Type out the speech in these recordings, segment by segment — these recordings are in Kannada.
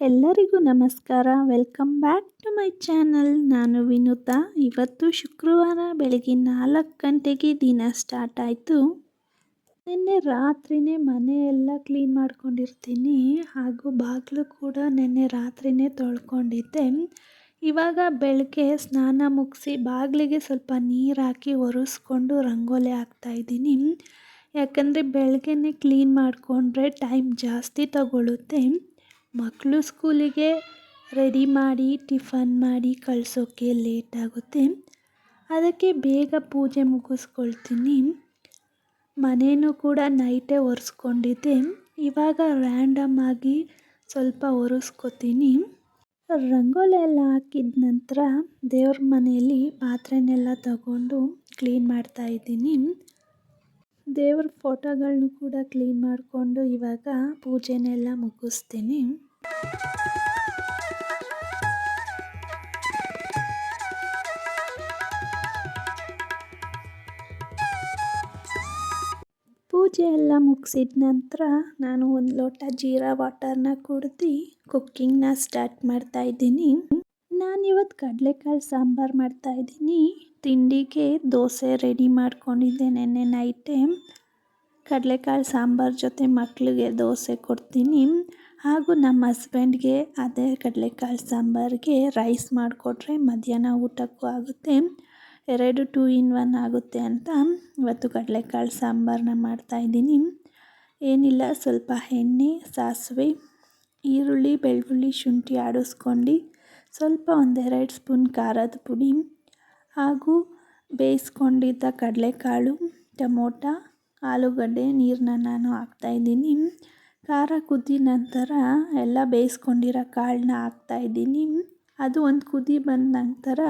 ಎಲ್ಲರಿಗೂ ನಮಸ್ಕಾರ. Welcome back to my channel ನಾನು ವಿನುತಾ. ಇವತ್ತು ಶುಕ್ರವಾರ ಬೆಳಗ್ಗೆ ನಾಲ್ಕು ಗಂಟೆಗೆ ದಿನ ಸ್ಟಾರ್ಟ್ ಆಯಿತು. ನಿನ್ನೆ ರಾತ್ರಿನೇ ಮನೆ ಎಲ್ಲ ಕ್ಲೀನ್ ಮಾಡ್ಕೊಂಡಿರ್ತೀನಿ. ಹಾಗೂ ಬಾಗಿಲು ಕೂಡ ನಿನ್ನೆ ರಾತ್ರಿನೇ ತೊಳ್ಕೊಂಡಿದ್ದೆ. ಇವಾಗ ಬೆಳಗ್ಗೆ ಸ್ನಾನ ಮುಗಿಸಿ ಬಾಗಿಲಿಗೆ ಸ್ವಲ್ಪ ನೀರು ಹಾಕಿ ಒರೆಸ್ಕೊಂಡು ರಂಗೋಲಿ ಹಾಕ್ತಾಯಿದ್ದೀನಿ ಯಾಕಂದರೆ ಬೆಳಗ್ಗೆನೇ ಕ್ಲೀನ್ ಮಾಡಿಕೊಂಡ್ರೆ ಟೈಮ್ ಜಾಸ್ತಿ ತಗೊಳ್ಳುತ್ತೆ ಮಕ್ಕಳು ಸ್ಕೂಲಿಗೆ ರೆಡಿ ಮಾಡಿ, ಟಿಫನ್ ಮಾಡಿ ಕಳಿಸೋಕ್ಕೆ ಲೇಟ್ ಆಗುತ್ತೆ. ಅದಕ್ಕೆ ಬೇಗ ಪೂಜೆ ಮುಗಿಸ್ಕೊಳ್ತೀನಿ. ಮನೆಯೂ ಕೂಡ ನೈಟೇ ಒರೆಸ್ಕೊಂಡಿದ್ದೆ. ಇವಾಗ ರ್ಯಾಂಡಮ್ ಆಗಿ ಸ್ವಲ್ಪ ಒರೆಸ್ಕೊತೀನಿ. ರಂಗೋಲಿ ಎಲ್ಲ ಹಾಕಿದ ನಂತರ ದೇವ್ರ ಮನೆಯಲ್ಲಿ ಪಾತ್ರೆನೆಲ್ಲ ತಗೊಂಡು ಕ್ಲೀನ್ ಮಾಡ್ತಾ ಇದ್ದೀನಿ. ದೇವ್ರ ಫೋಟೋಗಳನ್ನೂ ಕೂಡ ಕ್ಲೀನ್ ಮಾಡಿಕೊಂಡು ಇವಾಗ ಪೂಜೆನೆಲ್ಲ ಮುಗಿಸ್ತೀನಿ. ಪೂಜೆ ಎಲ್ಲ ಮುಗಿಸಿದ ನಂತರ ನಾನು ಒಂದು ಲೋಟ ಜೀರಾ ವಾಟರ್ನ ಕುಡ್ದು ಕುಕ್ಕಿಂಗ್ನ ಸ್ಟಾರ್ಟ್ ಮಾಡ್ತಾ ಇದ್ದೀನಿ. ನಾನಿವತ್ತು ಕಡಲೆಕಾಳು ಸಾಂಬಾರು ಮಾಡ್ತಾಯಿದ್ದೀನಿ ತಿಂಡಿಗೆ ದೋಸೆ ರೆಡಿ ಮಾಡ್ಕೊಂಡಿದ್ದೆ ನೆನ್ನೆ ನೈಟೇ ಕಡಲೆಕಾಳು ಸಾಂಬಾರು ಜೊತೆ ಮಕ್ಕಳಿಗೆ ದೋಸೆ ಕೊಡ್ತೀನಿ. ಹಾಗೂ ನಮ್ಮ ಹಸ್ಬೆಂಡ್ಗೆ ಅದೇ ಕಡಲೆಕಾಳು ಸಾಂಬಾರಿಗೆ ರೈಸ್ ಮಾಡಿಕೊಟ್ರೆ ಮಧ್ಯಾಹ್ನ ಊಟಕ್ಕೂ ಆಗುತ್ತೆ. ಎರಡು ಟೂ ಇನ್ ಒನ್ ಆಗುತ್ತೆ ಅಂತ ಇವತ್ತು ಕಡಲೆಕಾಳು ಸಾಂಬಾರನ್ನ ಮಾಡ್ತಾಯಿದ್ದೀನಿ ಏನಿಲ್ಲ, ಸ್ವಲ್ಪ ಎಣ್ಣೆ, ಸಾಸಿವೆ, ಈರುಳ್ಳಿ, ಬೆಳ್ಳುಳ್ಳಿ, ಶುಂಠಿ ಆಡಿಸ್ಕೊಂಡು ಸ್ವಲ್ಪ ಒಂದೆರಡು ಸ್ಪೂನ್ ಖಾರದ ಪುಡಿ ಹಾಗೂ ಬೇಯಿಸ್ಕೊಂಡಿದ್ದ ಕಡಲೆಕಾಳು, ಟೊಮೊಟ, ಆಲೂಗಡ್ಡೆ ನೀರನ್ನ ನಾನು ಹಾಕ್ತಾಯಿದ್ದೀನಿ ಖಾರ ಕುದ್ದಿದ ನಂತರ ಎಲ್ಲ ಬೇಯಿಸ್ಕೊಂಡಿರೋ ಕಾಳನ್ನ ಹಾಕ್ತಾಯಿದ್ದೀನಿ ಅದು ಒಂದು ಕುದಿ ಬಂದ ನಂತರ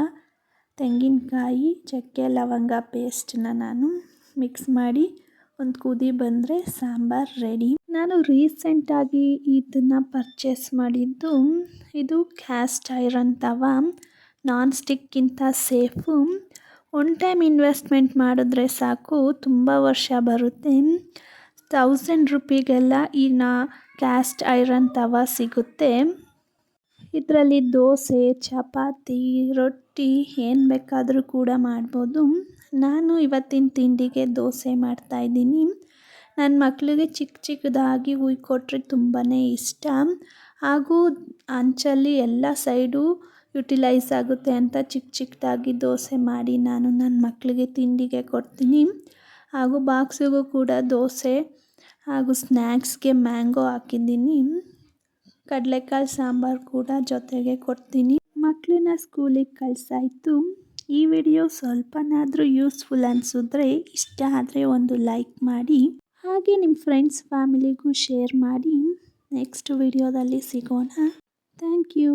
ತೆಂಗಿನಕಾಯಿ, ಚಕ್ಕೆ, ಲವಂಗ ಪೇಸ್ಟನ್ನ ನಾನು ಮಿಕ್ಸ್ ಮಾಡಿ ಒಂದು ಕುದಿ ಬಂದರೆ ಸಾಂಬಾರು ರೆಡಿ ನಾನು ರೀಸೆಂಟಾಗಿ ಇದನ್ನು ಪರ್ಚೇಸ್ ಮಾಡಿದ್ದು ಇದು ಕ್ಯಾಸ್ಟ್ ಐರನ್ ತವ. ನಾನ್ ಸ್ಟಿಕ್ಕಿಂತ ಸೇಫು ಒನ್ ಟೈಮ್ ಇನ್ವೆಸ್ಟ್ಮೆಂಟ್ ಮಾಡಿದ್ರೆ ಸಾಕು, ತುಂಬ ವರ್ಷ ಬರುತ್ತೆ. ತೌಸಂಡ್ ರುಪಿಗೆಲ್ಲ ಈ ನಾ ಕ್ಯಾಸ್ಟ್ ಐರನ್ ತವ ಸಿಗುತ್ತೆ. ಇದರಲ್ಲಿ ದೋಸೆ, ಚಪಾತಿ, ರೊಟ್ಟಿ ಏನು ಬೇಕಾದರೂ ಕೂಡ ಮಾಡ್ಬೋದು. ನಾನು ಇವತ್ತಿನ ತಿಂಡಿಗೆ ದೋಸೆ ಮಾಡ್ತಾಯಿದ್ದೀನಿ ನನ್ನ ಮಕ್ಕಳಿಗೆ ಚಿಕ್ಕ ಚಿಕ್ಕದಾಗಿ ಕೊಟ್ಟರೆ ತುಂಬಾ ಇಷ್ಟ. ಹಾಗೂ ಅಂಚಲ್ಲಿ ಎಲ್ಲ ಸೈಡು ಯುಟಿಲೈಸ್ ಆಗುತ್ತೆ ಅಂತ ಚಿಕ್ಕ ಚಿಕ್ಕದಾಗಿ ದೋಸೆ ಮಾಡಿ ನಾನು ನನ್ನ ಮಕ್ಕಳಿಗೆ ತಿಂಡಿಗೆ ಕೊಡ್ತೀನಿ. ಹಾಗೂ ಬಾಕ್ಸಿಗೂ ಕೂಡ ದೋಸೆ ಹಾಗೂ ಸ್ನ್ಯಾಕ್ಸ್ಗೆ ಮ್ಯಾಂಗೋ ಹಾಕಿದ್ದೀನಿ. ಕಡಲೆಕಾಳು ಸಾಂಬಾರು ಕೂಡ ಜೊತೆಗೆ ಕೊಡ್ತೀನಿ. ಮಕ್ಕಳನ್ನ ಸ್ಕೂಲಿಗೆ ಕಳಿಸಾಯ್ತು. ಈ ವಿಡಿಯೋ ಸ್ವಲ್ಪನಾದರೂ ಯೂಸ್ಫುಲ್ ಅನಿಸಿದ್ರೆ ಇಷ್ಟ ಆದರೆ ಒಂದು ಲೈಕ್ ಮಾಡಿ. ಹಾಗೆ ನಿಮ್ಮ ಫ್ರೆಂಡ್ಸ್ ಫ್ಯಾಮಿಲಿಗೂ ಶೇರ್ ಮಾಡಿ. ನೆಕ್ಸ್ಟ್ ವಿಡಿಯೋದಲ್ಲಿ ಸಿಗೋಣ. Thank you